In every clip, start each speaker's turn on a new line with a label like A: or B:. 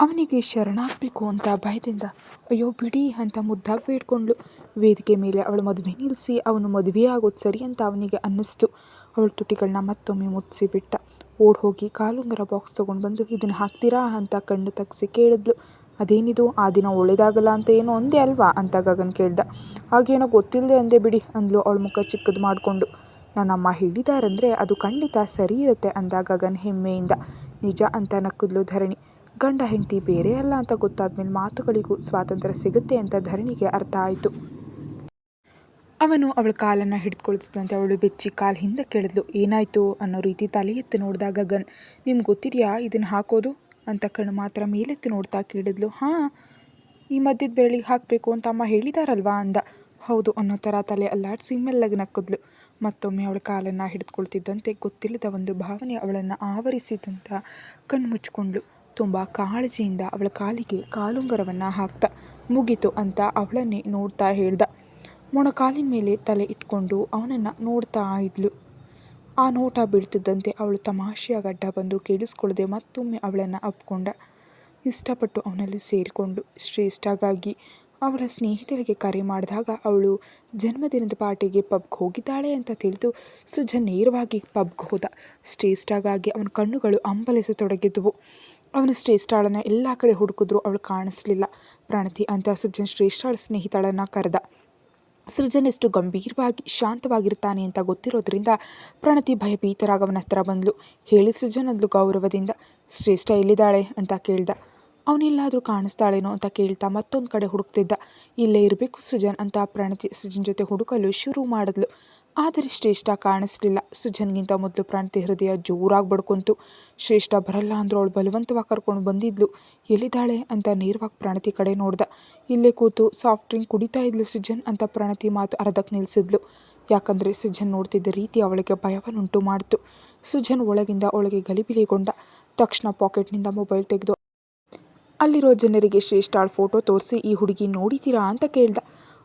A: ಅವನಿಗೆ ಶರಣಾಗಬೇಕು ಅಂತ ಭಯದಿಂದ, ಅಯ್ಯೋ ಬಿಡಿ ಅಂತ ಮುದ್ದಾಗಿ ಬೇಡ್ಕೊಂಡ್ಳು ವೇದಿಕೆ ಮೇಲೆ ಅವಳು ಮದುವೆ ನಿಲ್ಲಿಸಿ ಅವನು ಮದುವೆ ಆಗೋದು ಸರಿ ಅಂತ ಅವನಿಗೆ ಅನ್ನಿಸ್ತು. ಅವಳ ತುಟಿಗಳನ್ನ ಮತ್ತೊಮ್ಮೆ ಮುಚ್ಚಿಬಿಟ್ಟ. ಓಡಿ ಓಡ್ ಹೋಗಿ ಕಾಲುಂಗರ ಬಾಕ್ಸ್ ತೊಗೊಂಡು ಬಂದು, ಇದನ್ನು ಹಾಕ್ತೀರಾ? ಅಂತ ಕಣ್ಣು ತಗ್ಸಿ ಕೇಳಿದ್ಲು. ಅದೇನಿದು? ಆ ದಿನ ಒಳ್ಳೇದಾಗಲ್ಲ ಅಂತ ಏನೋ ಒಂದೇ ಅಲ್ವಾ? ಅಂತ ಗಗನ್ ಕೇಳ್ದ. ಹಾಗೇನೋ ಗೊತ್ತಿಲ್ಲದೆ ಅಂದೆ ಬಿಡಿ, ಅಂದ್ಲು ಅವಳ ಮುಖ ಚಿಕ್ಕದು ಮಾಡಿಕೊಂಡು. ನನ್ನಮ್ಮ ಹೇಳಿದಾರಂದರೆ ಅದು ಖಂಡಿತ ಸರಿ ಇರುತ್ತೆ, ಅಂದ ಗಗನ್ ಹೆಮ್ಮೆಯಿಂದ. ನಿಜ, ಅಂತ ನಕ್ಕಿದ್ಲು ಧರಣಿ. ಗಂಡ ಹೆಂಡತಿ ಬೇರೆ ಅಲ್ಲ ಅಂತ ಗೊತ್ತಾದ್ಮೇಲೆ ಮಾತುಗಳಿಗೂ ಸ್ವಾತಂತ್ರ್ಯ ಸಿಗುತ್ತೆ ಅಂತ ಧರಣಿಗೆ ಅರ್ಥ ಆಯಿತು. ಅವನು ಅವಳ ಕಾಲನ್ನು ಹಿಡಿದುಕೊಳ್ತಿದ್ದಂತೆ ಅವಳು ಬೆಚ್ಚಿ ಕಾಲು ಹಿಂದೆ ಕೇಳಿದ್ಲು, ಏನಾಯಿತು? ಅನ್ನೋ ರೀತಿ ತಲೆ ಎತ್ತಿ ನೋಡಿದಾಗ ಗನ್ ನಿಮ್ಗೆ ಗೊತ್ತಿದೆಯಾ ಇದನ್ನು ಹಾಕೋದು? ಅಂತ ಕಣ್ಣು ಮಾತ್ರ ಮೇಲೆತ್ತಿ ನೋಡ್ತಾ ಕೇಳಿದ್ಲು, ಹಾಂ, ಈ ಮಧ್ಯದ ಬೆರಳಿಗೆ ಹಾಕಬೇಕು ಅಂತ ಅಮ್ಮ ಹೇಳಿದಾರಲ್ವಾ? ಅಂದ. ಹೌದು, ಅನ್ನೋ ಥರ ತಲೆ ಅಲ್ಲಾಡಿಸಿ ನಕ್ಕಿದ್ಲು. ಮತ್ತೊಮ್ಮೆ ಅವಳ ಕಾಲನ್ನು ಹಿಡಿದುಕೊಳ್ತಿದ್ದಂತೆ ಗೊತ್ತಿಲ್ಲದ ಒಂದು ಭಾವನೆ ಅವಳನ್ನು ಆವರಿಸಿದಂತ ಕಣ್ಣು ತುಂಬ ಕಾಳಜಿಯಿಂದ ಅವಳ ಕಾಲಿಗೆ ಕಾಲುಂಗರವನ್ನು ಹಾಕ್ತಾ ಮುಗೀತು ಅಂತ ಅವಳನ್ನೇ ನೋಡ್ತಾ ಹೇಳ್ದ. ಮೊಣಕಾಲಿನ ಮೇಲೆ ತಲೆ ಇಟ್ಕೊಂಡು ಅವನನ್ನು ನೋಡ್ತಾ ಇದ್ಲು. ಆ ನೋಟ ಬೀಳ್ತಿದ್ದಂತೆ ಅವಳು ತಮಾಷೆಯ ಗಡ್ಡ ಬಂದು ಕೇಳಿಸ್ಕೊಳ್ಳದೆ ಮತ್ತೊಮ್ಮೆ ಅವಳನ್ನು ಅಪ್ಕೊಂಡ. ಇಷ್ಟಪಟ್ಟು ಅವನಲ್ಲಿ ಸೇರಿಕೊಂಡು ಶ್ರೇಷ್ಠಗಾಗಿ ಅವಳ ಸ್ನೇಹಿತರಿಗೆ ಕರೆ ಮಾಡಿದಾಗ ಅವಳು, ಜನ್ಮದಿನದ ಪಾರ್ಟಿಗೆ ಪಬ್ಗೆ ಹೋಗಿದ್ದಾಳೆ ಅಂತ ತಿಳಿದು ಸುಜ ನೇರವಾಗಿ ಪಬ್ಗೆ ಹೋದ. ಶ್ರೇಷ್ಠಗಾಗಿ ಅವನ ಕಣ್ಣುಗಳು ಅಂಬಲಿಸತೊಡಗಿದ್ವು. ಅವನು ಶ್ರೇಷ್ಠಾಳನ್ನ ಎಲ್ಲ ಕಡೆ ಹುಡುಕಿದ್ರು ಅವಳು ಕಾಣಿಸ್ಲಿಲ್ಲ. ಪ್ರಣತಿ, ಅಂತ ಸೃಜನ್ ಶ್ರೇಷ್ಠಾಳ ಸ್ನೇಹಿತಳನ್ನು ಕರೆದ. ಸೃಜನ್ ಎಷ್ಟು ಗಂಭೀರವಾಗಿ ಶಾಂತವಾಗಿರ್ತಾನೆ ಅಂತ ಗೊತ್ತಿರೋದ್ರಿಂದ ಪ್ರಣತಿ ಭಯಭೀತರಾಗಿ ಅವನ ಹತ್ರ ಬಂದಳು ಹೇಳಿ ಸೃಜನ್, ಅಂದ್ಲು ಗೌರವದಿಂದ. ಶ್ರೇಷ್ಠ ಎಲ್ಲಿದ್ದಾಳೆ? ಅಂತ ಕೇಳ್ದ. ಅವನೆಲ್ಲಾದರೂ ಕಾಣಿಸ್ತಾಳೇನೋ ಅಂತ ಕೇಳ್ತಾ ಮತ್ತೊಂದು ಕಡೆ ಹುಡುಕ್ತಿದ್ದ. ಇಲ್ಲೇ ಇರಬೇಕು ಸೃಜನ್, ಅಂತ ಪ್ರಣತಿ ಸೃಜನ್ ಜೊತೆ ಹುಡುಕಲು ಶುರು ಮಾಡಿದ್ಲು. ಆದರೆ ಶ್ರೇಷ್ಠ ಕಾಣಿಸ್ಲಿಲ್ಲ. ಸುಜನ್ಗಿಂತ ಮೊದಲು ಪ್ರಣತಿ ಹೃದಯ ಜೋರಾಗಿ ಬಡ್ಕೊಂತು. ಶ್ರೇಷ್ಠ ಬರಲ್ಲ ಅಂದ್ರೆ ಅವಳು ಬಲವಂತವಾಗಿ ಕರ್ಕೊಂಡು ಬಂದಿದ್ಲು. ಎಲ್ಲಿದ್ದಾಳೆ ಅಂತ ನೇರವಾಗಿ ಪ್ರಾಣತಿ ಕಡೆ ನೋಡ್ದ. ಇಲ್ಲೇ ಕೂತು ಸಾಫ್ಟ್ ಡ್ರಿಂಕ್ ಕುಡಿತಾ ಇದ್ಲು ಸುಜನ್ ಅಂತ ಪ್ರಣತಿ ಮಾತು ಅರ್ಧಕ್ಕೆ ನಿಲ್ಲಿಸಿದ್ಲು ಯಾಕಂದರೆ ಸುಜನ್ ನೋಡ್ತಿದ್ದ ರೀತಿ ಅವಳಿಗೆ ಭಯವನ್ನುಂಟು ಮಾಡ್ತು. ಸುಜನ್ ಒಳಗಿಂದ ಅವಳಿಗೆ ಗಲಿಬಿಲಿಗೊಂಡ. ತಕ್ಷಣ ಪಾಕೆಟ್ನಿಂದ ಮೊಬೈಲ್ ತೆಗೆದು ಅಲ್ಲಿರೋ ಜನರಿಗೆ ಶ್ರೇಷ್ಠಾಳ ಫೋಟೋ ತೋರಿಸಿ, ಈ ಹುಡುಗಿ ನೋಡಿದ್ದೀರಾ ಅಂತ ಕೇಳ್ದ.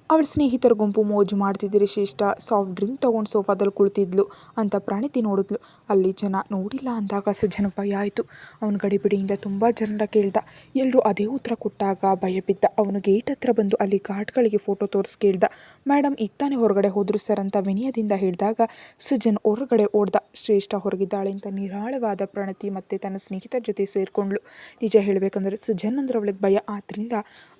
A: ಅವಳ ಸ್ನೇಹಿತರ ಗುಂಪು ಮೋಜು ಮಾಡ್ತಿದ್ದೀರಿ ಶ್ರೇಷ್ಠ. ಸಾಫ್ಟ್ ಡ್ರಿಂಕ್ ತೊಗೊಂಡು ಸೋಫಾದಲ್ಲಿ ಕುಳಿತಿದ್ಲು. ಅಂತ ಪ್ರಾಣಿತಿ ನೋಡಿದ್ಲು ಅಲ್ಲಿ ಜನ ನೋಡಿಲ್ಲ ಅಂದಾಗ ಸುಜನ ಭಯ ಆಯಿತು. ಅವನ ಗಡಿಬಿಡಿಯಿಂದ ತುಂಬ ಜನರ ಕೇಳ್ದ. ಎಲ್ಲರೂ ಅದೇ ಉತ್ತರ ಕೊಟ್ಟಾಗ ಭಯ ಬಿದ್ದ. ಅವನು ಗೇಟ್ ಹತ್ರ ಬಂದು ಅಲ್ಲಿ ಗಾರ್ಡ್ಗಳಿಗೆ ಫೋಟೋ ತೋರಿಸಿ ಕೇಳ್ದ. ಮೇಡಮ್ ಇತ್ತಾನೆ ತಾನೇ ಹೊರಗಡೆ ಹೋದರು ಸರ್ ಅಂತ ವಿನಯದಿಂದ ಹೇಳಿದಾಗ ಸುಜನ್ ಹೊರಗಡೆ ಓಡ್ದ. ಶ್ರೇಷ್ಠ ಹೊರಗಿದ್ದಾಳೆ ಅಂತ ನಿರಾಳವಾದ ಪ್ರಣತಿ ಮತ್ತು ತನ್ನ ಸ್ನೇಹಿತರ ಜೊತೆ ಸೇರಿಕೊಂಡ್ಳು. ನಿಜ ಹೇಳಬೇಕಂದ್ರೆ ಸುಜನ್ ಅಂದ್ರೆ ಅವಳಿಗೆ ಭಯ. ಆದ್ದರಿಂದ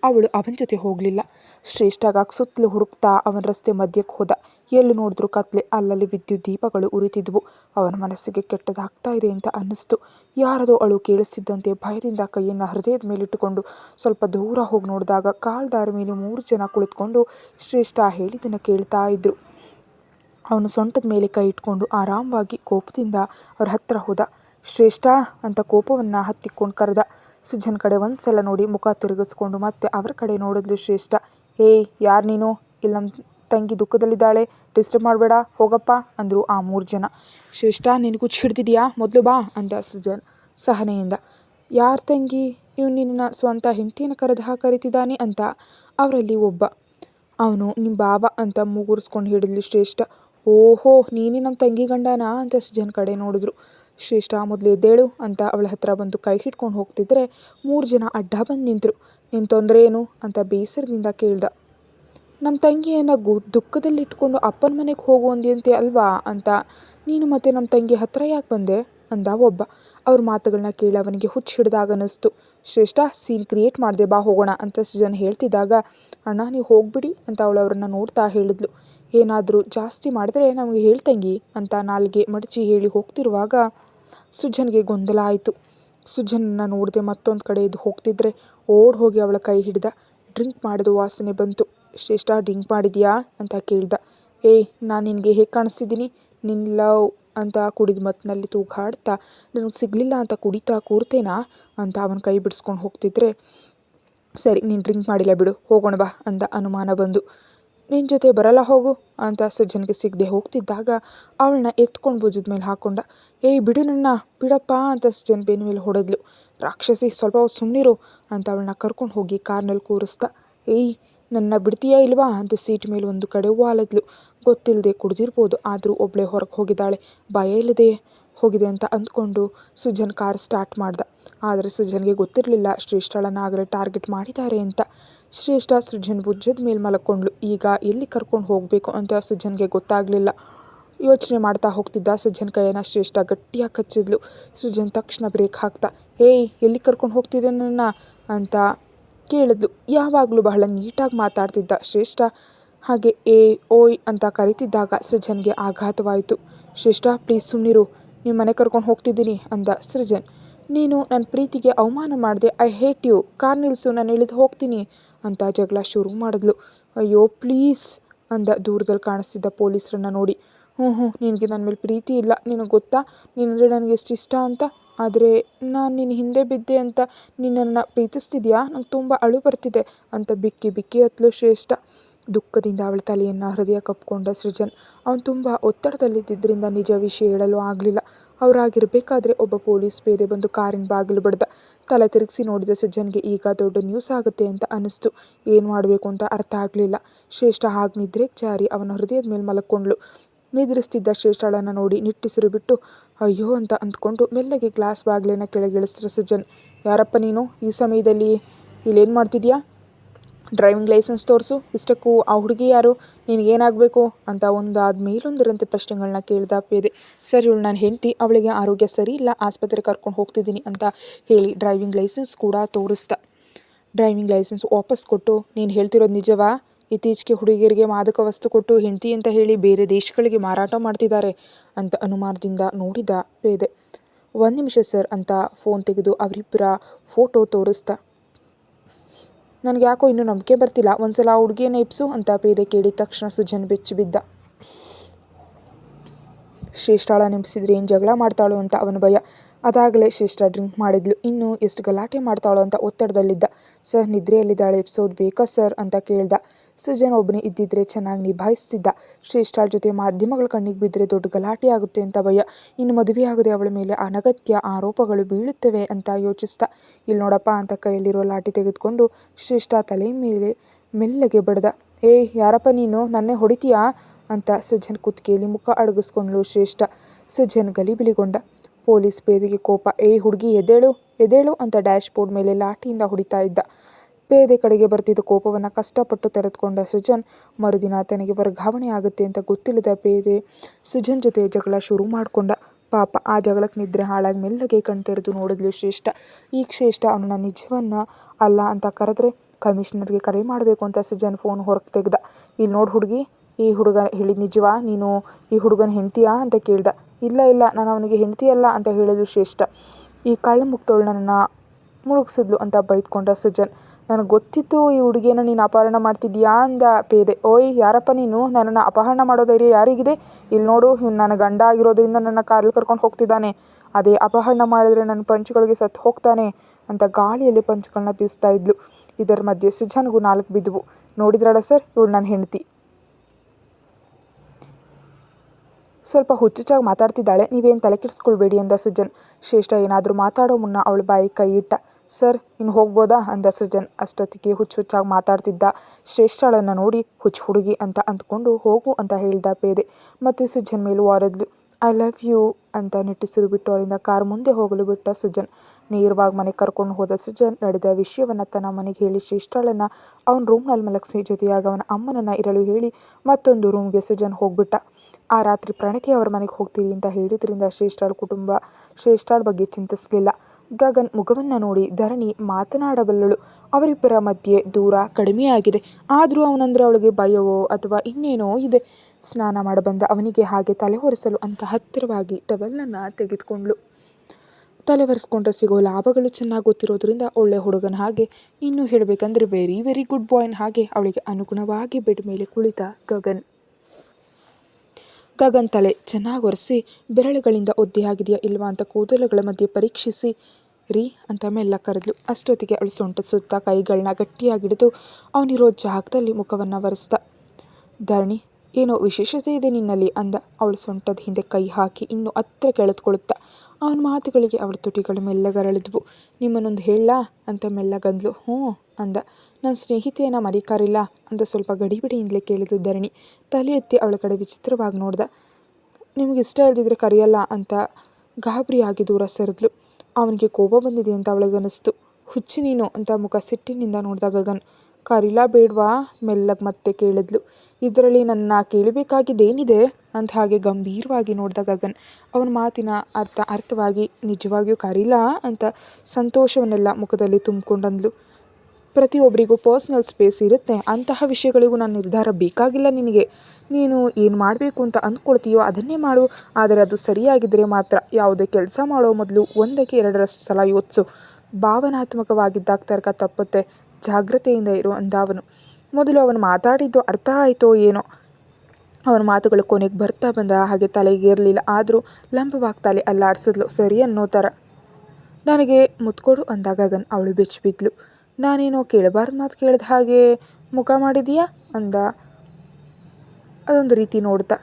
A: ಅವಳು ಅವನ ಜೊತೆ ಹೋಗಲಿಲ್ಲ. ಶ್ರೇಷ್ಠಗಾಗಿ ಸುತ್ತಲೂ ಹುಡುಕ್ತಾ ಅವನ ರಸ್ತೆ ಮಧ್ಯಕ್ಕೆ ಹೋದ. ಎಲ್ಲಿ ನೋಡಿದ್ರು ಕತ್ಲೆ, ಅಲ್ಲಲ್ಲಿ ವಿದ್ಯುತ್ ದೀಪಗಳು ಉರಿತಿದ್ವು. ಅವನ ಮನಸ್ಸಿಗೆ ಕೆಟ್ಟದಾಗ್ತಾ ಇದೆ ಅಂತ ಅನ್ನಿಸ್ತು. ಯಾರದೋ ಅಳು ಕೇಳಿಸ್ತಿದ್ದಂತೆ ಭಯದಿಂದ ಕೈಯನ್ನು ಹೃದಯದ ಮೇಲಿಟ್ಟುಕೊಂಡು ಸ್ವಲ್ಪ ದೂರ ಹೋಗಿ ನೋಡಿದಾಗ ಕಾಲ್ದಾರ ಮೇಲೆ ಮೂರು ಜನ ಕುಳಿತುಕೊಂಡು ಶ್ರೇಷ್ಠ ಹೇಳಿದ್ದನ್ನು ಕೇಳ್ತಾ ಇದ್ರು. ಅವನು ಸೊಂಟದ ಮೇಲೆ ಕೈ ಇಟ್ಕೊಂಡು ಆರಾಮವಾಗಿ ಕೋಪದಿಂದ ಅವ್ರ ಹತ್ತಿರ ಹೋದ. ಶ್ರೇಷ್ಠ ಅಂತ ಕೋಪವನ್ನು ಹತ್ತಿಕೊಂಡು ಕರೆದ. ಸುಜನ್ ಕಡೆ ಒಂದು ಸಲ ನೋಡಿ ಮುಖ ತಿರುಗಿಸ್ಕೊಂಡು ಮತ್ತೆ ಅವರ ಕಡೆ ನೋಡಿದ್ಲು ಶ್ರೇಷ್ಠ. ಏಯ್ ಯಾರು ನೀನು? ಇಲ್ಲಿ ನಮ್ಮ ತಂಗಿ ದುಃಖದಲ್ಲಿದ್ದಾಳೆ. ಡಿಸ್ಟರ್ಬ್ ಮಾಡಬೇಡ. ಹೋಗಪ್ಪ, ಅಂದರು ಆ ಮೂರು ಜನ. ಶ್ರೇಷ್ಠ, ನಿನಗೂ ಹಿಡ್ದಿದೆಯಾ ಮೊದಲು ಬಾ, ಅಂದ ಸೃಜನ್ ಸಹನೆಯಿಂದ. ಯಾರ ತಂಗಿ? ಇವ್ನು ನಿನ್ನ ಸ್ವಂತ ಹೆಂಡತಿಯನ್ನು ಕರೆದ ಕರೀತಿದ್ದಾನೆ ಅಂತ ಅವರಲ್ಲಿ ಒಬ್ಬ. ಅವನು ನಿಮ್ಮ ಬಾಬಾ ಅಂತ ಮೂಗುರ್ಸ್ಕೊಂಡು ಹಿಡಿದ್ಲು ಶ್ರೇಷ್ಠ. ಓಹೋ, ನೀನೇ ನಮ್ಮ ತಂಗಿ ಗಂಡನಾ? ಅಂತ ಸೃಜನ್ ಕಡೆ ನೋಡಿದ್ರು. ಶ್ರೇಷ್ಠ, ಮೊದಲು ಎದ್ದೇಳು, ಅಂತ ಅವಳ ಹತ್ರ ಬಂದು ಕೈ ಹಿಡ್ಕೊಂಡು ಹೋಗ್ತಿದ್ರೆ ಮೂರು ಜನ ಅಡ್ಡ ಬಂದು ನಿಂತರು. ನಿಮ್ಮ ತೊಂದರೆ ಏನು ಅಂತ ಬೇಸರದಿಂದ ಕೇಳ್ದ. ನಮ್ಮ ತಂಗಿಯನ್ನು ಗು, ದುಃಖದಲ್ಲಿಟ್ಕೊಂಡು ಅಪ್ಪನ ಮನೆಗೆ ಹೋಗು ಅಂದ್ಯಂತೆ ಅಲ್ವಾ ಅಂತ. ನೀನು ಮತ್ತೆ ನಮ್ಮ ತಂಗಿ ಹತ್ತಿರ ಯಾಕೆ ಬಂದೆ? ಅಂದ ಒಬ್ಬ. ಅವ್ರ ಮಾತುಗಳನ್ನ ಕೇಳಿ ಅವನಿಗೆ ಹುಚ್ಚು ಹಿಡ್ದಾಗ ಅನ್ನಿಸ್ತು. ಶ್ರೇಷ್ಠ ಸೀನ್ ಕ್ರಿಯೇಟ್ ಮಾಡಿದೆ ಬಾ ಹೋಗೋಣ ಅಂತ ಸೃಜನ್ ಹೇಳ್ತಿದ್ದಾಗ, ಅಣ್ಣ, ನೀವು ಹೋಗ್ಬಿಡಿ ಅಂತ ಅವಳು ಅವ್ರನ್ನ ನೋಡ್ತಾ ಹೇಳಿದ್ಲು. ಏನಾದರೂ ಜಾಸ್ತಿ ಮಾಡಿದ್ರೆ ನಮಗೆ ಹೇಳ್ತಂಗಿ ಅಂತ ನಾಲ್ಗೆ ಮಡಚಿ ಹೇಳಿ ಹೋಗ್ತಿರುವಾಗ ಸುಜನ್ಗೆ ಗೊಂದಲ ಆಯಿತು. ಸುಜನ್ನ ನೋಡಿದೆ ಮತ್ತೊಂದು ಕಡೆ ಇದು ಹೋಗ್ತಿದ್ರೆ ಓಡ್ ಹೋಗಿ ಅವಳ ಕೈ ಹಿಡ್ದ. ಡ್ರಿಂಕ್ ಮಾಡಿದ ವಾಸನೆ ಬಂತು. ಶ್ರೇಷ್ಠ, ಡ್ರಿಂಕ್ ಮಾಡಿದ್ಯಾ? ಅಂತ ಕೇಳ್ದ. ಏಯ್ ನಾನು ನಿನಗೆ ಹೇಗೆ ಕಾಣಿಸ್ತಿದ್ದೀನಿ? ನಿನ್ನ ಲವ್ ಅಂತ ಕುಡಿದ ಮತ್ತಿನಲ್ಲಿ ತೂಗಾಡ್ತಾ, ನನಗೆ ಸಿಗಲಿಲ್ಲ ಅಂತ ಕುಡಿತಾ ಕೂರ್ತೇನಾ? ಅಂತ ಅವನ ಕೈ ಬಿಡಿಸ್ಕೊಂಡು ಹೋಗ್ತಿದ್ರೆ, ಸರಿ, ನೀನು ಡ್ರಿಂಕ್ ಮಾಡಿಲ್ಲ ಬಿಡು, ಹೋಗೋಣ ಬಾ ಅಂತ ಅನುಮಾನ ಬಂದು. ನಿನ್ನ ಜೊತೆ ಬರಲ್ಲ ಹೋಗು, ಅಂತ ಸಜ್ಜನಿಗೆ ಸಿಗದೆ ಹೋಗ್ತಿದ್ದಾಗ ಅವಳನ್ನ ಎತ್ಕೊಂಡು ಭುಜದ ಮೇಲೆ ಹಾಕ್ಕೊಂಡ ಏಯ್, ಬಿಡು ನನ್ನ, ಬಿಡಪ್ಪ, ಅಂತ ಸಜ್ಜನ್ ಬೆನ್ನ ಮೇಲೆ ಹೊಡೆದ್ಲು. ರಾಕ್ಷಸಿ, ಸ್ವಲ್ಪ ಸುಮ್ಮನಿರು ಅಂತ ಅವಳನ್ನ ಕರ್ಕೊಂಡು ಹೋಗಿ ಕಾರ್ನಲ್ಲಿ ಕೂರಿಸ್ದ ಏಯ್, ನನ್ನ ಬಿಡ್ತೀಯಾ ಇಲ್ವಾ? ಅಂತ ಸೀಟ್ ಮೇಲೆ ಒಂದು ಕಡೆ ವಾಲದ್ಲು. ಗೊತ್ತಿಲ್ಲದೆ ಕುಡಿದಿರ್ಬೋದು, ಆದರೂ ಒಬ್ಬಳೇ ಹೊರಗೆ ಹೋಗಿದ್ದಾಳೆ. ಭಯ ಇಲ್ಲದೆ ಹೋಗಿದೆ ಅಂತ ಅಂದ್ಕೊಂಡು ಸುಜನ್ ಕಾರ್ ಸ್ಟಾರ್ಟ್ ಮಾಡ್ದ. ಆದರೆ ಸುಜನ್ಗೆ ಗೊತ್ತಿರಲಿಲ್ಲ, ಶ್ರೇಷ್ಠಳನ್ನ ಆಗಲೇ ಟಾರ್ಗೆಟ್ ಮಾಡಿದ್ದಾರೆ ಅಂತ. ಶ್ರೇಷ್ಠ ಸುಜನ್ ಭುಜದ ಮೇಲೆ ಮಲ್ಕೊಂಡ್ಳು ಈಗ ಎಲ್ಲಿ ಕರ್ಕೊಂಡು ಹೋಗಬೇಕು ಅಂತ ಸುಜನ್ಗೆ ಗೊತ್ತಾಗಲಿಲ್ಲ. ಯೋಚನೆ ಮಾಡ್ತಾ ಹೋಗ್ತಿದ್ದ ಸುಜನ್ ಕೈಯನ್ನು ಶ್ರೇಷ್ಠ ಗಟ್ಟಿಯಾಗಿ ಕಚ್ಚಿದ್ಲು. ಸುಜನ್ ತಕ್ಷಣ ಬ್ರೇಕ್ ಹಾಕ್ತಾ ಏಯ್ ಎಲ್ಲಿ ಕರ್ಕೊಂಡು ಹೋಗ್ತಿದ್ದೆ ನನ್ನ ಅಂತ ಕೇಳಿದ್ಲು. ಯಾವಾಗಲೂ ಬಹಳ ನೀಟಾಗಿ ಮಾತಾಡ್ತಿದ್ದ ಶ್ರೇಷ್ಠ. ಹಾಗೆ ಏ ಓಯ್ ಅಂತ ಕರಿತಿದ್ದಾಗ ಸೃಜನ್ಗೆ ಆಘಾತವಾಯಿತು. ಶ್ರೇಷ್ಠ, ಪ್ಲೀಸ್ ಸುಮ್ಮನಿರು ನಿಮ್ಮ ಮನೆ ಕರ್ಕೊಂಡು ಹೋಗ್ತಿದ್ದೀನಿ ಅಂದ ಸೃಜನ್. ನೀನು ನನ್ನ ಪ್ರೀತಿಗೆ ಅವಮಾನ ಮಾಡಿದೆ, ಐ ಹೇಟ್ ಯು. ಕಾರ್ ನಿಲ್ಲಿಸು ನಾನು ಇಳಿದು ಹೋಗ್ತೀನಿ ಅಂತ ಜಗಳ ಶುರು ಮಾಡಿದ್ಲು. ಅಯ್ಯೋ, ಪ್ಲೀಸ್ ಅಂದ ದೂರದಲ್ಲಿ ಕಾಣಿಸ್ತಿದ್ದ ಪೊಲೀಸರನ್ನ ನೋಡಿ. ಹ್ಞೂ ಹ್ಞೂ ನಿನಗೆ ನನ್ನ ಮೇಲೆ ಪ್ರೀತಿ ಇಲ್ಲ. ನಿನಗೆ ಗೊತ್ತಾ? ನೀನಂದರೆ ನನಗೆ ಎಷ್ಟು ಇಷ್ಟ ಅಂತ? ಆದರೆ ನಾನು ನಿನ್ನ ಹಿಂದೆ ಬಿದ್ದೆ ಅಂತ ನಿನ್ನನ್ನು ಪ್ರೀತಿಸ್ತಿದ್ಯಾ? ನಂಗೆ ತುಂಬ ಅಳು ಬರ್ತಿದೆ ಅಂತ ಬಿಕ್ಕಿ ಬಿಕ್ಕಿ ಹತ್ಲು ಶ್ರೇಷ್ಠ. ದುಃಖದಿಂದ ಅವಳ ತಲೆಯನ್ನು ಹೃದಯ ಕಪ್ಕೊಂಡ ಸೃಜನ್. ಅವನು ತುಂಬ ಒತ್ತಡದಲ್ಲಿದ್ದರಿಂದ ನಿಜ ವಿಷಯ ಹೇಳಲು ಆಗಲಿಲ್ಲ. ಅವರಾಗಿರಬೇಕಾದ್ರೆ ಒಬ್ಬ ಪೊಲೀಸ್ ಬೇರೆ ಬಂದು ಕಾರಿನ ಬಾಗಿಲು ಬಡ್ದ. ತಲೆ ತಿರುಗಿಸಿ ನೋಡಿದ ಸೃಜನ್ಗೆ ಈಗ ದೊಡ್ಡ ನ್ಯೂಸ್ ಆಗುತ್ತೆ ಅಂತ ಅನ್ನಿಸ್ತು ಏನು ಮಾಡಬೇಕು ಅಂತ ಅರ್ಥ ಆಗಲಿಲ್ಲ. ಶ್ರೇಷ್ಠ ಹಾಗೆ ನಿದ್ರೆ ಜಾರಿ ಅವನ ಹೃದಯದ ಮೇಲೆ ಮಲಕ್ಕೊಂಡ್ಳು ನಿದ್ರಿಸ್ತಿದ್ದ ಶ್ರೇಷ್ಠಳನ್ನು ನೋಡಿ ನಿಟ್ಟಿಸಿರು ಬಿಟ್ಟು ಅಯ್ಯೋ ಅಂತ ಅಂದ್ಕೊಂಡು ಮೆಲ್ಲಗೆ ಗ್ಲಾಸ್ ಬಾಗಿಲನ್ನ ಕೆಳಗಿಳಿಸಿದ ಸಜ್ಜನ್. ಯಾರಪ್ಪ ನೀನು ಈ ಸಮಯದಲ್ಲಿ ಇಲ್ಲೇನು ಮಾಡ್ತಿದ್ಯಾ? ಡ್ರೈವಿಂಗ್ ಲೈಸೆನ್ಸ್ ತೋರಿಸು, ಇಷ್ಟಕ್ಕೂ ಆ ಹುಡುಗಿ ಯಾರು? ನಿನಗೇನಾಗಬೇಕು? ಅಂತ ಒಂದಾದ ಮೇಲೊಂದರಂತೆ ಪ್ರಶ್ನೆಗಳನ್ನ ಕೇಳ್ದ ಪೇದೆ. ಸರ್ ಇವಳು ನಾನು ಹೆಂಡ್ತಿ, ಅವಳಿಗೆ ಆರೋಗ್ಯ ಸರಿ ಇಲ್ಲ, ಆಸ್ಪತ್ರೆಗೆ ಕರ್ಕೊಂಡು ಹೋಗ್ತಿದ್ದೀನಿ ಅಂತ ಹೇಳಿ ಡ್ರೈವಿಂಗ್ ಲೈಸೆನ್ಸ್ ಕೂಡ ತೋರಿಸ್ದ ಡ್ರೈವಿಂಗ್ ಲೈಸೆನ್ಸ್ ವಾಪಸ್ ಕೊಟ್ಟು, ನೀನು ಹೇಳ್ತಿರೋದು ನಿಜವಾ? ಇತ್ತೀಚೆಗೆ ಹುಡುಗಿಯರಿಗೆ ಮಾದಕ ವಸ್ತು ಕೊಟ್ಟು ಹೆಂಡತಿ ಅಂತ ಹೇಳಿ ಬೇರೆ ದೇಶಗಳಿಗೆ ಮಾರಾಟ ಮಾಡ್ತಿದ್ದಾರೆ. ಅಂತ ಅನುಮಾನದಿಂದ ನೋಡಿದ ಪೇದೆ ಒಂದು ನಿಮಿಷ ಸರ್ ಅಂತ ಫೋನ್ ತೆಗೆದು ಅವರಿಬ್ಬರ ಫೋಟೋ ತೋರಿಸ್ದ. ನನಗೆ ಯಾಕೋ ಇನ್ನೂ ನಂಬಿಕೆ ಬರ್ತಿಲ್ಲ. ಒಂದು ಸಲ ಹುಡುಗಿಯನ್ನು ಇಪ್ಸು ಅಂತ ಪೇದೆ ಕೇಳಿದ ತಕ್ಷಣ ಸುಜನ್ ಬೆಚ್ಚಿ ಬಿದ್ದ. ಶ್ರೇಷ್ಠಾಳ ನೆನಪಿಸಿದ್ರೆ ಏನು ಜಗಳ ಮಾಡ್ತಾಳು ಅಂತ ಅವನ ಭಯ. ಅದಾಗಲೇ ಶ್ರೇಷ್ಠ ಡ್ರಿಂಕ್ ಮಾಡಿದ್ಲು. ಇನ್ನು ಎಷ್ಟು ಗಲಾಟೆ ಮಾಡ್ತಾಳೋ ಅಂತ ಒತ್ತಡದಲ್ಲಿದ್ದ. ಸರ್, ನಿದ್ರೆಯಲ್ಲಿದ್ದಾಳೆ. ಎಪ್ಸೋದು ಬೇಕಾ ಸರ್? ಅಂತ ಕೇಳ್ದ. ಸುಜನ್ ಒಬ್ಬನೇ ಇದ್ದಿದ್ರೆ ಚೆನ್ನಾಗಿ ನಿಭಾಯಿಸ್ತಿದ್ದ. ಶ್ರೇಷ್ಠ ಜೊತೆ ಮಾಧ್ಯಮಗಳ ಕಣ್ಣಿಗೆ ಬಿದ್ದರೆ ದೊಡ್ಡ ಗಲಾಟೆ ಆಗುತ್ತೆ ಅಂತ ಭಯ. ಇನ್ನು ಮದುವೆಯಾಗದೆ ಅವಳ ಮೇಲೆ ಅನಗತ್ಯ ಆರೋಪಗಳು ಬೀಳುತ್ತವೆ ಅಂತ ಯೋಚಿಸ್ತ. ಇಲ್ಲಿ ನೋಡಪ್ಪ ಅಂತ ಕೈಯಲ್ಲಿರೋ ಲಾಠಿ ತೆಗೆದುಕೊಂಡು ಶ್ರೇಷ್ಠ ತಲೆ ಮೇಲೆ ಮೆಲ್ಲಗೆ ಬಡ್ದ. ಏ, ಯಾರಪ್ಪ ನೀನು? ನನ್ನೇ ಹೊಡಿತೀಯಾ? ಅಂತ ಸುಜನ್ ಕುತ್ತಿಗೆಯಲ್ಲಿ ಮುಖ ಅಡಗಿಸ್ಕೊಂಡ್ಳು ಶ್ರೇಷ್ಠ. ಸುಜನ್ ಗಲಿಬಿಲಿಗೊಂಡ ಪೊಲೀಸ್ ಪೇದಿಗೆ ಕೋಪ. ಏ, ಹುಡುಗಿ ಎದೇಳು ಎದೇಳು ಅಂತ ಡ್ಯಾಶ್ಬೋರ್ಡ್ ಮೇಲೆ ಲಾಠಿಯಿಂದ ಹೊಡಿತಾ ಇದ್ದ. ಪೇದೆ ಕಡೆಗೆ ಬರ್ತಿದ್ದ ಕೋಪವನ್ನು ಕಷ್ಟಪಟ್ಟು ತೆರೆದುಕೊಂಡ ಸುಜನ್ ಮರುದಿನ ತನಗೆ ವರ್ಗಾವಣೆ ಆಗುತ್ತೆ ಅಂತ ಗೊತ್ತಿಲ್ಲದ ಪೇದೆ ಸುಜನ್ ಜೊತೆ ಜಗಳ ಶುರು ಮಾಡಿಕೊಂಡ. ಪಾಪ ಆ ಜಗಳಕ್ಕೆ ನಿದ್ರೆ ಹಾಳಾಗಿ ಮೆಲ್ಲಗೆ ಕಣ್ತೆರೆದು ನೋಡಿದ್ಲು ಶ್ರೇಷ್ಠ. ಈಗ ಶ್ರೇಷ್ಠ ಅವನನ್ನ ನಿಜವನ್ನ ಅಲ್ಲ ಅಂತ ಕರೆದ್ರೆ ಕಮಿಷನರ್ಗೆ ಕರೆ ಮಾಡಬೇಕು ಅಂತ ಸುಜನ್ ಫೋನ್ ಹೊರಗೆ ತೆಗ್ದ. ಇಲ್ಲಿ ನೋಡಿ ಹುಡುಗಿ, ಈ ಹುಡುಗ ಹೇಳಿದ ನಿಜವಾ? ನೀನು ಈ ಹುಡುಗನ ಹೆಂಡ್ತೀಯಾ? ಅಂತ ಕೇಳ್ದ. ಇಲ್ಲ ಇಲ್ಲ, ನಾನು ಅವನಿಗೆ ಹೆಂಡ್ತಿಯಲ್ಲ ಅಂತ ಹೇಳಿದ್ರು ಶ್ರೇಷ್ಠ. ಈ ಕಳ್ಳ ಮುಕ್ತವಳು ನನ್ನ ಮುಳುಗಿಸಿದ್ಲು ಅಂತ ಬೈದ್ಕೊಂಡ ಸುಜನ್. ನನಗೆ ಗೊತ್ತಿತ್ತು, ಈ ಹುಡುಗಿಯನ್ನು ನೀನು ಅಪಹರಣ ಮಾಡ್ತಿದ್ಯಾ ಅಂದ ಪೇದೆ. ಓಯ್, ಯಾರಪ್ಪ ನೀನು? ನನ್ನನ್ನು ಅಪಹರಣ ಮಾಡೋ ಧೈರ್ಯ ಯಾರಿಗಿದೆ? ಇಲ್ಲಿ ನೋಡು, ಇವ್ನು ನನ್ನ ಗಂಡ ಆಗಿರೋದ್ರಿಂದ ನನ್ನ ಕಾರಲ್ಲಿ ಕರ್ಕೊಂಡು ಹೋಗ್ತಿದ್ದಾನೆ. ಅದೇ ಅಪಹರಣ ಮಾಡಿದರೆ ನನ್ನ ಪಂಚಗಳಿಗೆ ಸತ್ತು ಹೋಗ್ತಾನೆ ಅಂತ ಗಾಳಿಯಲ್ಲಿ ಪಂಚ್ಗಳನ್ನ ಬೀಸ್ತಾ ಇದ್ಲು. ಇದರ ಮಧ್ಯೆ ಸೃಜನ್ಗೂ ನಾಲ್ಕು ಬಿದ್ದವು ನೋಡಿದ್ರಲ್ಲ ಸರ್, ಇವಳು ನನ್ನ ಹೆಂಡತಿ. ಸ್ವಲ್ಪ ಹುಚ್ಚುಚ್ಚಾಗಿ ಮಾತಾಡ್ತಿದ್ದಾಳೆ. ನೀವೇನು ತಲೆ ಕೆಡಿಸ್ಕೊಳ್ಬೇಡಿ ಅಂದ ಸುಜನ್. ಶ್ರೇಷ್ಠ ಏನಾದರೂ ಮಾತಾಡೋ ಮುನ್ನ ಅವಳ ಬಾಯಿ ಕೈ ಇಟ್ಟ. ಸರ್ ಇನ್ನು ಹೋಗ್ಬೋದಾ? ಅಂದ ಸೃಜನ್. ಅಷ್ಟೊತ್ತಿಗೆ ಹುಚ್ಚು ಹುಚ್ಚಾಗಿ ಮಾತಾಡ್ತಿದ್ದ ಶ್ರೇಷ್ಠಳನ್ನು ನೋಡಿ, ಹುಚ್ಚು ಹುಡುಗಿ ಅಂತ ಅಂದ್ಕೊಂಡು ಹೋಗು ಅಂತ ಹೇಳ್ದ ಪೇದೆ. ಮತ್ತು ಸೃಜನ್ ಮೇಲೂ ವಾರದ್ಲು. ಐ ಲವ್ ಯು ಅಂತ ನಿಟ್ಟಿಸಿರು ಬಿಟ್ಟು ಅವಳಿಂದ ಕಾರ್ ಮುಂದೆ ಹೋಗಲು ಬಿಟ್ಟ ಸೃಜನ್. ನೇರವಾಗಿ ಮನೆಗೆ ಕರ್ಕೊಂಡು ಹೋದ ಸೃಜನ್ ನಡೆದ ವಿಷಯವನ್ನು ತನ್ನ ಮನೆಗೆ ಹೇಳಿ ಶ್ರೇಷ್ಠಳನ್ನು ಅವನ ರೂಮ್ನಲ್ಲಿ ಮಲಗಿಸಿ, ಜೊತೆಯಾಗಿ ಅವನ ಅಮ್ಮನನ್ನು ಇರಲು ಹೇಳಿ ಮತ್ತೊಂದು ರೂಮ್ಗೆ ಸೃಜನ್ ಹೋಗ್ಬಿಟ್ಟ. ಆ ರಾತ್ರಿ ಪ್ರಣತಿ ಅವರ ಮನೆಗೆ ಹೋಗ್ತೀವಿ ಅಂತ ಹೇಳಿದ್ರಿಂದ ಶ್ರೇಷ್ಠಳ ಕುಟುಂಬ, ಶ್ರೇಷ್ಠಳ ಬಗ್ಗೆ ಚಿಂತಿಸಲಿಲ್ಲ. ಗಗನ್ ಮುಖವನ್ನು ನೋಡಿ ಧರಣಿ ಮಾತನಾಡಬಲ್ಲಳು. ಅವರಿಬ್ಬರ ಮಧ್ಯೆ ದೂರ ಕಡಿಮೆಯಾಗಿದೆ. ಆದರೂ ಅವನಂದರೆ ಅವಳಿಗೆ ಭಯವೋ ಅಥವಾ ಇನ್ನೇನೋ ಇದೆ. ಸ್ನಾನ ಮಾಡಬಂದ ಅವನಿಗೆ ಹಾಗೆ ತಲೆ ಒರೆಸಲು ಅಂತ ಹತ್ತಿರವಾಗಿ ಟವಲನ್ನು ತೆಗೆದುಕೊಂಡ್ಳು. ತಲೆ ಒರೆಸ್ಕೊಂಡ್ರೆ ಸಿಗೋ ಲಾಭಗಳು ಚೆನ್ನಾಗಿ ಗೊತ್ತಿರೋದ್ರಿಂದ ಒಳ್ಳೆ ಹುಡುಗನ ಹಾಗೆ. ಇನ್ನೂ ಹೇಳಬೇಕಂದ್ರೆ ವೆರಿ ವೆರಿ ಗುಡ್ ಬಾಯ್ನ ಹಾಗೆ ಅವಳಿಗೆ ಅನುಗುಣವಾಗಿ ಬೆಡ್ ಮೇಲೆ ಕುಳಿತ ಗಗನ್. ಗಗನ್ ತಲೆ ಚೆನ್ನಾಗಿ ಒರೆಸಿ, ಬೆರಳುಗಳಿಂದ ಒದ್ದೆಯಾಗಿದೆಯಾ ಇಲ್ವಾ ಅಂತ ಕೂದಲುಗಳ ಮಧ್ಯೆ ಪರೀಕ್ಷಿಸಿ, ರೀ ಅಂತ ಮೆಲ್ಲ ಕರೆದ್ಲು. ಅಷ್ಟೊತ್ತಿಗೆ ಅವಳು ಸೊಂಟ ಸುತ್ತ ಕೈಗಳನ್ನ ಗಟ್ಟಿಯಾಗಿಡಿದು ಅವನಿರೋ ಜಾಗದಲ್ಲಿ ಮುಖವನ್ನು ಒರೆಸ್ದ ಧರಣಿ, ಏನೋ ವಿಶೇಷತೆ ಇದೆ ನಿನ್ನಲ್ಲಿ ಅಂದ. ಅವಳು ಸೊಂಟದ ಹಿಂದೆ ಕೈ ಹಾಕಿ ಇನ್ನೂ ಹತ್ತಿರ ಕೆಳೆದುಕೊಳ್ಳುತ್ತಾ ಅವನ ಮಾತುಗಳಿಗೆ ಅವಳ ತುಟಿಗಳು ಮೆಲ್ಲಗರಳಿದ್ವು. ನಿಮ್ಮನ್ನೊಂದು ಹೇಳ ಅಂತ ಮೆಲ್ಲಗಂದ್ಲು ಹ್ಞೂ ಅಂದ. ನನ್ನ ಸ್ನೇಹಿತೆಯನ್ನು ಮರಿಕಾರಿಲ್ಲ ಅಂತ ಸ್ವಲ್ಪ ಗಡಿಬಿಡಿಯಿಂದಲೇ ಕೇಳಿದ್ದು ಧರಣಿ ತಲೆ ಎತ್ತಿ ಅವಳ ಕಡೆ ವಿಚಿತ್ರವಾಗಿ ನೋಡ್ದ. ನಿಮಗೆ ಇಷ್ಟ ಇಲ್ದಿದ್ರೆ ಕರೆಯಲ್ಲ ಅಂತ ಗಾಬರಿಯಾಗಿ ದೂರ ಸರಿದ್ಲು. ಅವನಿಗೆ ಕೋಪ ಬಂದಿದೆ ಅಂತ ಅವಳಿಗನ್ನಿಸ್ತು. ಹುಚ್ಚಿ ನೀನು ಅಂತ ಮುಖ ಸಿಟ್ಟಿನಿಂದ ನೋಡಿದಾಗ ಗಗನ್. ಕರಿಲ್ಲ ಬೇಡ್ವಾ ಮೆಲ್ಲಗೆ ಮತ್ತೆ ಕೇಳಿದ್ಲು. ಇದರಲ್ಲಿ ನನ್ನ ಕೇಳಬೇಕಾಗಿದ್ದೇನಿದೆ ಅಂತ ಹಾಗೆ ಗಂಭೀರವಾಗಿ ನೋಡಿದ ಗಗನ್. ಅವನ ಮಾತಿನ ಅರ್ಥ ಅರ್ಥವಾಗಿ ನಿಜವಾಗಿಯೂ ಕರಿಲ್ಲ ಅಂತ ಸಂತೋಷವನ್ನೆಲ್ಲ ಮುಖದಲ್ಲಿ ತುಂಬಿಕೊಂಡಂದ್ಲು. ಪ್ರತಿಯೊಬ್ಬರಿಗೂ ಪರ್ಸ್ನಲ್ ಸ್ಪೇಸ್ ಇರುತ್ತೆ. ಅಂತಹ ವಿಷಯಗಳಿಗೂ ನನ್ನ ನಿರ್ಧಾರ ಬೇಕಾಗಿಲ್ಲ ನಿನಗೆ. ನೀನು ಏನು ಮಾಡಬೇಕು ಅಂತ ಅಂದ್ಕೊಳ್ತೀಯೋ ಅದನ್ನೇ ಮಾಡು. ಆದರೆ ಅದು ಸರಿಯಾಗಿದ್ದರೆ ಮಾತ್ರ ಯಾವುದೇ ಕೆಲಸ ಮಾಡೋ ಮೊದಲು ಒಂದಕ್ಕೆ ಎರಡರಷ್ಟು ಸಲ ಯೋಚಿಸು. ಭಾವನಾತ್ಮಕವಾಗಿದ್ದಾಗ ತರ್ಕ ತಪ್ಪುತ್ತೆ. ಜಾಗ್ರತೆಯಿಂದ ಇರು ಅಂದ ಅವನು ಮೊದಲು ಅವನು ಮಾತಾಡಿದ್ದು ಅರ್ಥ ಆಯಿತೋ ಏನೋ. ಅವನ ಮಾತುಗಳು ಕೊನೆಗೆ ಬರ್ತಾ ಬಂದ. ಹಾಗೆ ತಲೆಗೇರಲಿಲ್ಲ ಆದರೂ ಲಂಬವಾಗಿ ತಲೆ ಅಲ್ಲಾಡಿಸಿದ್ಲು. ಸರಿ ಅನ್ನೋ ಥರ. ನನಗೆ ಮುತ್ಕೊಡು ಅಂದಾಗ ಗನ್ ಅವಳು ಬೆಚ್ಚಿಬಿದ್ಲು. ನಾನೇನೋ ಕೇಳಬಾರ್ದು ಮಾತು ಕೇಳಿದ ಹಾಗೆ ಮುಖ ಮಾಡಿದೀಯಾ? ಅಂದ. ಅದೊಂದು ರೀತಿ ನೋಡ್ತಾ.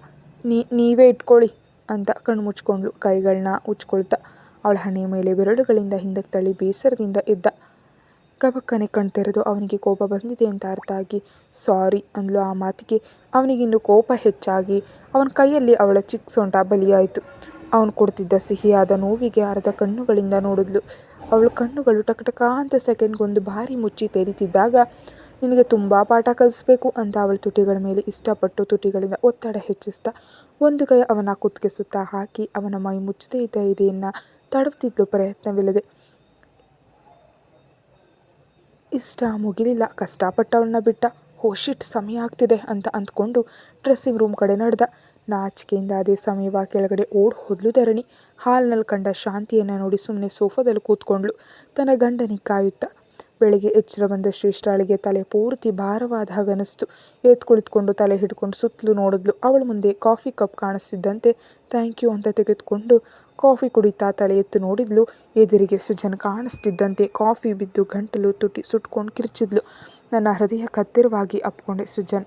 A: ನೀವೇ ಇಟ್ಕೊಳ್ಳಿ ಅಂತ ಕಣ್ಣು ಮುಚ್ಕೊಂಡ್ಳು ಕೈಗಳನ್ನ ಉಚ್ಕೊಳ್ತಾ. ಅವಳ ಹಣೆಯ ಮೇಲೆ ಬೆರಳುಗಳಿಂದ ಹಿಂದಕ್ಕೆ ತಳ್ಳಿ ಬೇಸರದಿಂದ ಇದ್ದ ಕಬಕ್ಕನೆ ಕಣ್ ತೆರೆದು ಅವನಿಗೆ ಕೋಪ ಬಂದಿದೆ ಅಂತ ಅರ್ಥ ಆಗಿ, ಸಾರಿ ಅಂದ್ಲು ಆ ಮಾತಿಗೆ. ಅವನಿಗಿನ್ನು ಕೋಪ ಹೆಚ್ಚಾಗಿ ಅವನ ಕೈಯಲ್ಲಿ ಅವಳ ಚಿಕ್ಕ ಸೊಂಟ ಬಲಿಯಾಯಿತು. ಅವನು ಕೊಡ್ತಿದ್ದ ಸಿಹಿಯಾದ ನೋವಿಗೆ ಅರ್ಧ ಕಣ್ಣುಗಳಿಂದ ನೋಡಿದ್ಲು. ಅವಳ ಕಣ್ಣುಗಳು ಟಕ ಟಕಟಕ ಅಂತ ಸೆಕೆಂಡ್ಗೊಂದು ಬಾರಿ ಮುಚ್ಚಿ ತೆರೀತಿದ್ದಾಗ, ನಿನಗೆ ತುಂಬ ಪಾಠ ಕಲಿಸ್ಬೇಕು ಅಂತ ಅವಳ ತುಟಿಗಳ ಮೇಲೆ ಇಷ್ಟಪಟ್ಟು ತುಟಿಗಳಿಂದ ಒತ್ತಡ ಹೆಚ್ಚಿಸ್ತಾ ಒಂದು ಕೈ ಅವನ ಕುತ್ತಿಗೆ ಸುತ್ತ ಹಾಕಿ ಅವನ ಮೈ ಮುಚ್ಚದೇ ಇದ್ದ ಇದೆಯನ್ನು ತಡುತ್ತಿದ್ದು ಪ್ರಯತ್ನವಿಲ್ಲದೆ. ಇಷ್ಟ ಮುಗಿಲಿಲ್ಲ, ಕಷ್ಟಪಟ್ಟವಳನ್ನ ಬಿಟ್ಟ. ಹೋಶಿಟ್ ಸಮಯ ಆಗ್ತಿದೆ ಅಂತ ಅಂದ್ಕೊಂಡು ಡ್ರೆಸ್ಸಿಂಗ್ ರೂಮ್ ಕಡೆ ನಡೆದ. ನಾಚಿಕೆಯಿಂದ ಅದೇ ಸಮಯವ ಕೆಳಗಡೆ ಓಡ್ ಹೋದ್ಲು ಧರಣಿ. ಹಾಲ್ನಲ್ಲಿ ಕಂಡ ಶಾಂತಿಯನ್ನು ನೋಡಿ ಸುಮ್ಮನೆ ಸೋಫಾದಲ್ಲಿ ಕೂತ್ಕೊಂಡ್ಳು. ತನ್ನ ಗಂಡನಿಗೆ ಕಾಯುತ್ತಾ, ಬೆಳಿಗ್ಗೆ ಎಚ್ಚರ ಬಂದ ಶ್ರೇಷ್ಠಾಳಿಗೆ ತಲೆ ಪೂರ್ತಿ ಭಾರವಾದ ಹಾಗನಿಸ್ತು. ಎದ್ದು ಕುಳಿತುಕೊಂಡು ತಲೆ ಹಿಡ್ಕೊಂಡು ಸುತ್ತಲೂ ನೋಡಿದ್ಲು. ಅವಳ ಮುಂದೆ ಕಾಫಿ ಕಪ್ ಕಾಣಿಸ್ತಿದ್ದಂತೆ ಥ್ಯಾಂಕ್ ಯು ಅಂತ ತೆಗೆದುಕೊಂಡು ಕಾಫಿ ಕುಡಿತಾ ತಲೆ ಎತ್ತು ನೋಡಿದ್ಲು. ಎದುರಿಗೆ ಸುಜನ್ ಕಾಣಿಸ್ತಿದ್ದಂತೆ ಕಾಫಿ ಬಿದ್ದು ಗಂಟಲು ತುಟಿ ಸುಟ್ಕೊಂಡು ಕಿರ್ಚಿದ್ಲು. ನನ್ನ ಹೃದಯ ಕತ್ತಿರವಾಗಿ ಅಪ್ಕೊಂಡೆ ಸುಜನ್.